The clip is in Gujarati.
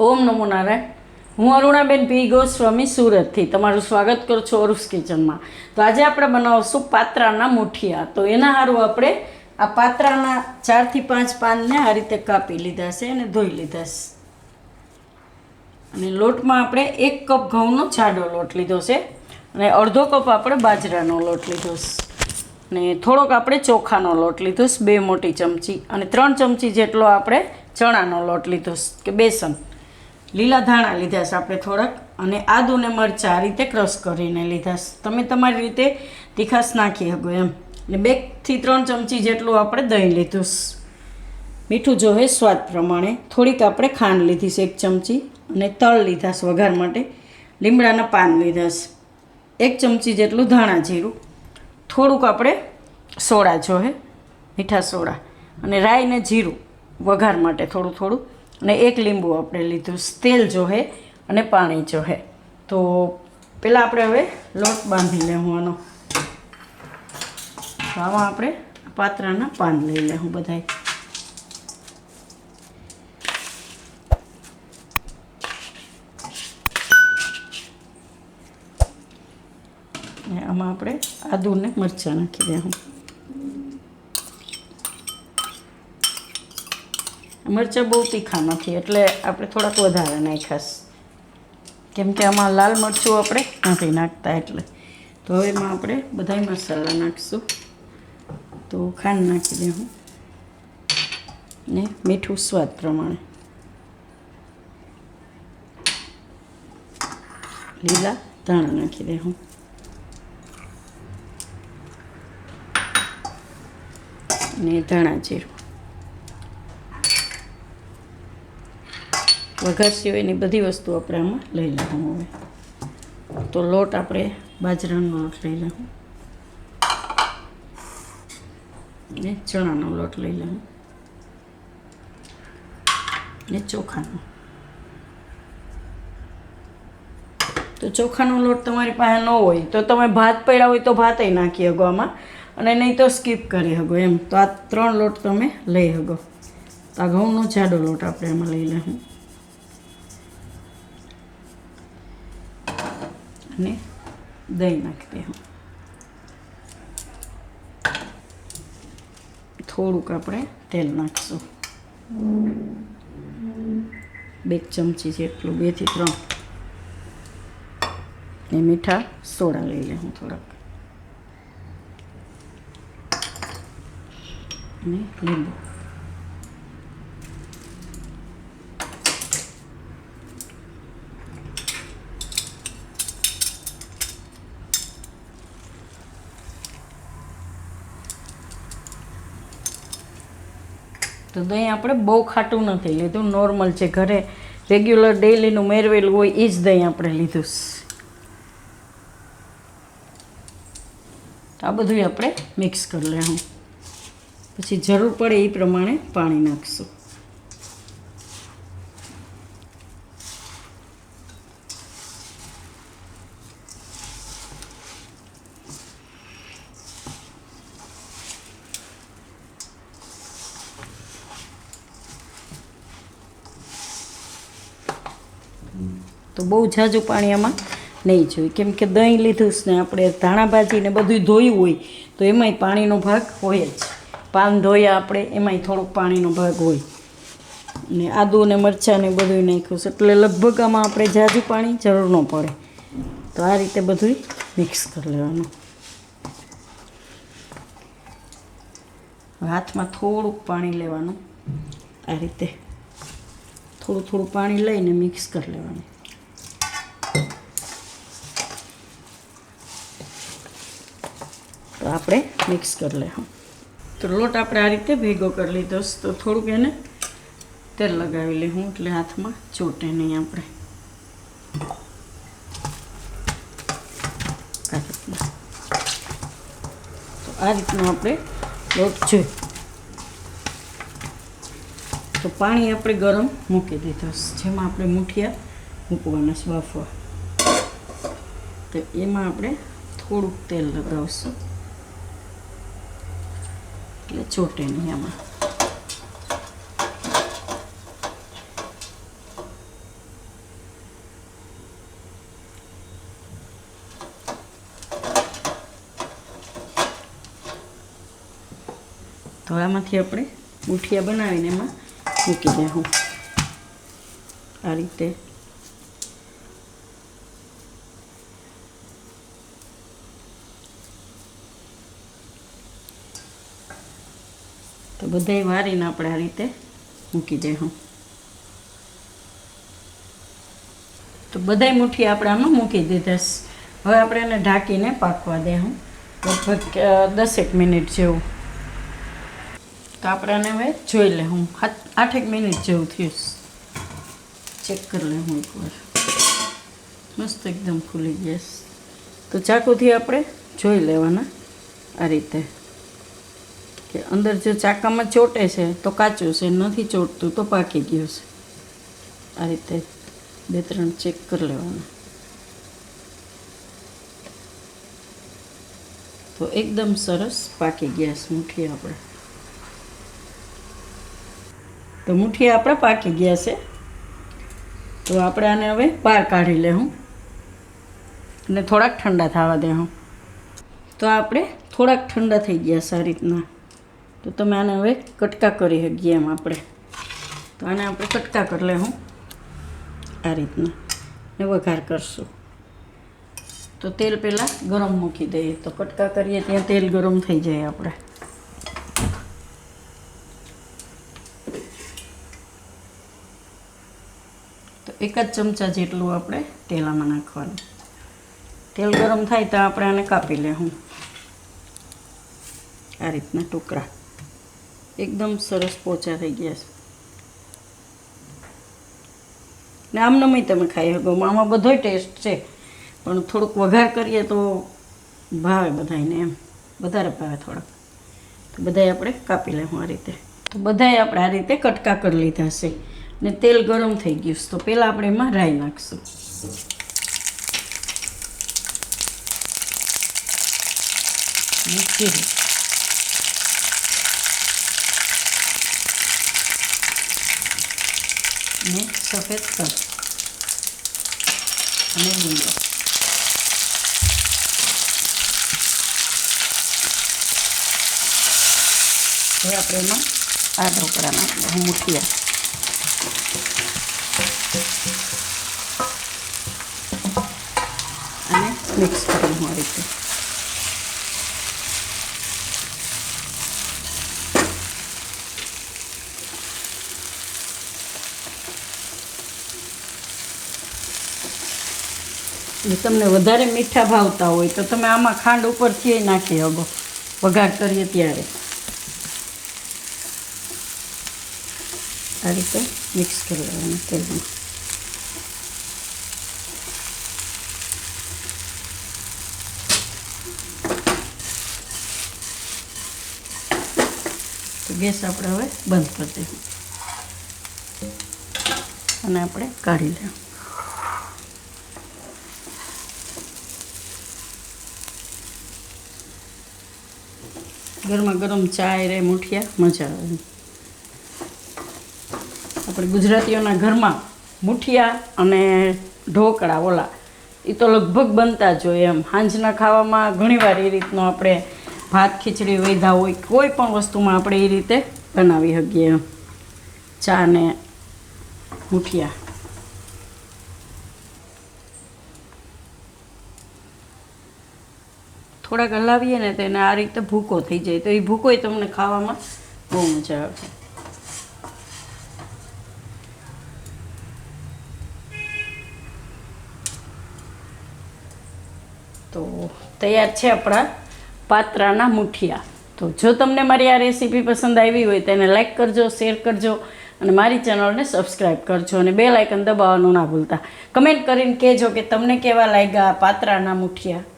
ઓમ નમો નારાયણ. હું અરુણાબેન પી. ગોસ્વામી સુરતથી તમારું સ્વાગત કરું છું અરુસ કિચનમાં. તો આજે આપણે બનાવશું પાત્રાના મુઠિયા. તો એના સારું આપણે આ પાત્રાના ચારથી પાંચ પાનને આ રીતે કાપી લીધા છે અને ધોઈ લીધા છે. અને લોટમાં આપણે એક કપ ઘઉંનો જાડો લોટ લીધો છે અને અડધો કપ આપણે બાજરાનો લોટ લીધો છે. ને થોડોક આપણે ચોખાનો લોટ લીધો છે, બે મોટી ચમચી અને ત્રણ ચમચી જેટલો આપણે ચણાનો લોટ લીધો છે, કે બેસન. લીલા ધાણા લીધા છે આપણે થોડાક અને આદુ ને મરચાં આ રીતે ક્રશ કરીને લીધા છે તમે તમારી રીતે તીખાશ નાખી શકો એમ. અને બેથી ત્રણ ચમચી જેટલું આપણે દહીં લીધું મીઠું જોવે સ્વાદ પ્રમાણે. થોડીક આપણે ખાંડ લીધી છે એક ચમચી અને તળ લીધા છે વઘાર માટે. લીમડાના પાન લીધા છે એક ચમચી જેટલું ધાણા જીરું. થોડુંક આપણે સોડા જોહે મીઠા સોડા. અને રાઈ ને જીરું વઘાર માટે થોડું થોડું. અને એક લીંબુ આપણે લીધું, તેલ જોહે અને પાણી જોહે. તો પહેલાં આપણે હવે લોટ બાંધી લેવું આનો તો આમાં આપણે પાત્રાના પાન લઈ લેવું બધાય. આમાં આપણે આદુ ને મરચાં નાખી દેવું મરચાં બહુ તીખા નથી, એટલે આપણે થોડાક વધારે નાખાશ કેમ કે આમાં લાલ મરચું આપણે નથી નાખતા એટલે. તો હવે એમાં આપણે બધા મસાલા નાખીશું. તો ખાંડ નાખી દેવું ને મીઠું સ્વાદ પ્રમાણે. લીલા ધાણા નાખી દેવું ને ધાણા જીરું. વઘાર સિવાયની બધી વસ્તુ આપણે આમાં લઈ લેવું હવે. તો લોટ આપણે બાજરાનો લોટ લઈ લઉં ને ચણાનો લોટ લઈ લેવું ને ચોખાનો. તો ચોખાનો લોટ તમારી પાસે ન હોય તો તમે ભાત પડ્યા હોય તો ભાતય નાખી શકો આમાં. અને નહીં તો સ્કીપ કરી શકો એમ. તો આ ત્રણ લોટ તમે લઈ શકો. તો આ ઘઉંનો જાડો લોટ આપણે એમાં લઈ લેવું અને દહીં નાખી હું થોડુંક આપણે તેલ નાખીશું બે ચમચી જેટલું બેથી ત્રણ ને મીઠા સોડા લઈ લેવું થોડાક અને લીંબુ તો દહીં આપણે બહુ ખાટું નથી લીધું નોર્મલ છે. ઘરે રેગ્યુલર ડેઈલીનું મેરવેલું હોય એ જ દહીં આપણે લીધું. આ બધું આપણે મિક્સ કરી લેવું પછી જરૂર પડે એ પ્રમાણે પાણી નાખશું. તો બહુ ઝાઝું પાણી આમાં નહીં જોઈએ કેમ કે દહીં લીધું છે ને આપણે ધાણા ભાજી ને બધું ધોયું હોય તો એમાંય પાણીનો ભાગ હોય જ. પાન ધોયા આપણે, એમાંય થોડોક પાણીનો ભાગ હોય. ને આદુ ને મરચાં ને બધું નાખ્યું છે. એટલે લગભગ આમાં આપણે ઝાઝું પાણી જરૂર ન પડે. તો આ રીતે બધું મિક્સ કરી લેવાનું. હાથમાં થોડુંક પાણી લેવાનું. આ રીતે થોડું થોડું પાણી લઈને મિક્સ કરી લેવાનું. આપણે મિક્સ કરી લેશું તો લોટ આપણે આ રીતે ભેગો કરી લીધો. તો થોડુંક એને તેલ લગાવી લઈશું એટલે હાથમાં ચોટે નહીં આપણે. તો આ રીતનો આપણે લોટ છે તો પાણી આપણે ગરમ મૂકી દીધું. જેમાં આપણે મુઠિયા મૂકવાના છે, બાફવા. તો એમાં આપણે થોડુંક તેલ લગાવશું. ચોટે નહીં આમાં. તો આમાંથી આપણે ગુઠિયા બનાવીને એમાં મૂકી દઉં આ રીતે બધાય વારીને આપણે આ રીતે મૂકી દઈશું તો બધાય મુઠ્ઠી આપણે આમાં મૂકી દીધા હવે આપણે એને ઢાંકીને પાકવા દેવું લગભગ દસેક મિનિટ જેવું. તો આપણે હવે જોઈ લે હું આઠેક મિનિટ જેવું થયું ચેક કરી લેવું એકવાર. મસ્ત એકદમ ફૂલી ગયા તો ચાકુથી આપણે જોઈ લેવાના આ રીતે. કે અંદર જો ચાકામાં ચોટે છે, તો કાચું છે, નથી ચોટતું, તો પાકી ગયું છે. આ રીતે બે ત્રણ ચેક કરી લેવાના. તો એકદમ સરસ પાકી ગયા છે મુઠ્ઠી આપણે. તો મુઠ્ઠી આપણે પાકી ગયા છે. તો આપણે આને હવે બહાર કાઢી લેવું અને થોડાક ઠંડા થવા દેવું તો આપણે થોડાક ઠંડા થઈ ગયા છે આ રીતના. તો તમે આને હવે કટકા કરી શકીએ એમ આપણે. તો આને આપણે કટકા કરી લેવું આ રીતના. ને વઘાર કરશું. તો તેલ પહેલાં ગરમ મૂકી દઈએ. તો કટકા કરીએ ત્યાં તેલ ગરમ થઈ જાય આપણે. તો એક જ ચમચા જેટલું આપણે તેલ નાખવાનું. તેલ ગરમ થાય તો આપણે આને કાપી લેવું આ રીતના ટુકડા. એકદમ સરસ પોચા થઈ ગયા છે. ને આમ આમનામય તમે ખાઈ શકો. આમાં બધોય ટેસ્ટ છે. પણ થોડુંક વઘાર કરીએ તો ભાવે બધાયને એમ. વધારે ભાવે થોડાક. તો બધાય આપણે કાપી લેવું આ રીતે. તો બધાય આપણે આ રીતે કટકા કરી લીધા છે. ને તેલ ગરમ થઈ ગયું છે. તો પહેલાં આપણે એમાં રાઈ નાખશું. ને જીરું ને સફેદ તલ અને લીંબુ હવે આપણે એમાં આ ઢોકળા નાખીએ મુઠિયા અને મિક્સ કરવું આ રીતે તમને વધારે મીઠા ભાવતા હોય તો તમે આમાં ખાંડ ઉપરથી નાખી શકો. વઘાર કરીએ ત્યારે. આ રીતે મિક્સ કરી લેવાનું તેલમાં. તો ગેસ આપણે હવે બંધ કરી દઈશું અને આપણે કાઢી લેવું ગરમા ગરમ ચાય રે, મુઠિયા, મજા આવે. આપણે ગુજરાતીઓના ઘરમાં મુઠિયા અને ઢોકળા, ઓલા એ તો લગભગ બનતા જ હોય એમ. સાંજના ખાવામાં ઘણીવાર એ રીતનો આપણે ભાત, ખીચડી, વૈધા હોય, કોઈ પણ વસ્તુમાં આપણે એ રીતે બનાવી શકીએ ચા ને મુઠિયા. થોડાક હલાવીએ ને તો એને આ રીતે ભૂકો થઈ જાય. તો એ ભૂકોય તમને ખાવામાં બહુ મજા આવે તો તૈયાર છે આપણા પાત્રાના મુઠિયા. તો જો તમને મારી આ રેસીપી પસંદ આવી હોય તેને લાઇક કરજો, શેર કરજો અને મારી ચેનલને સબસ્ક્રાઈબ કરજો અને બે લાઇકન દબાવવાનું ના ભૂલતા. કમેન્ટ કરીને કહેજો કે તમને કેવા લાગ્યા પાત્રાના મુઠિયા.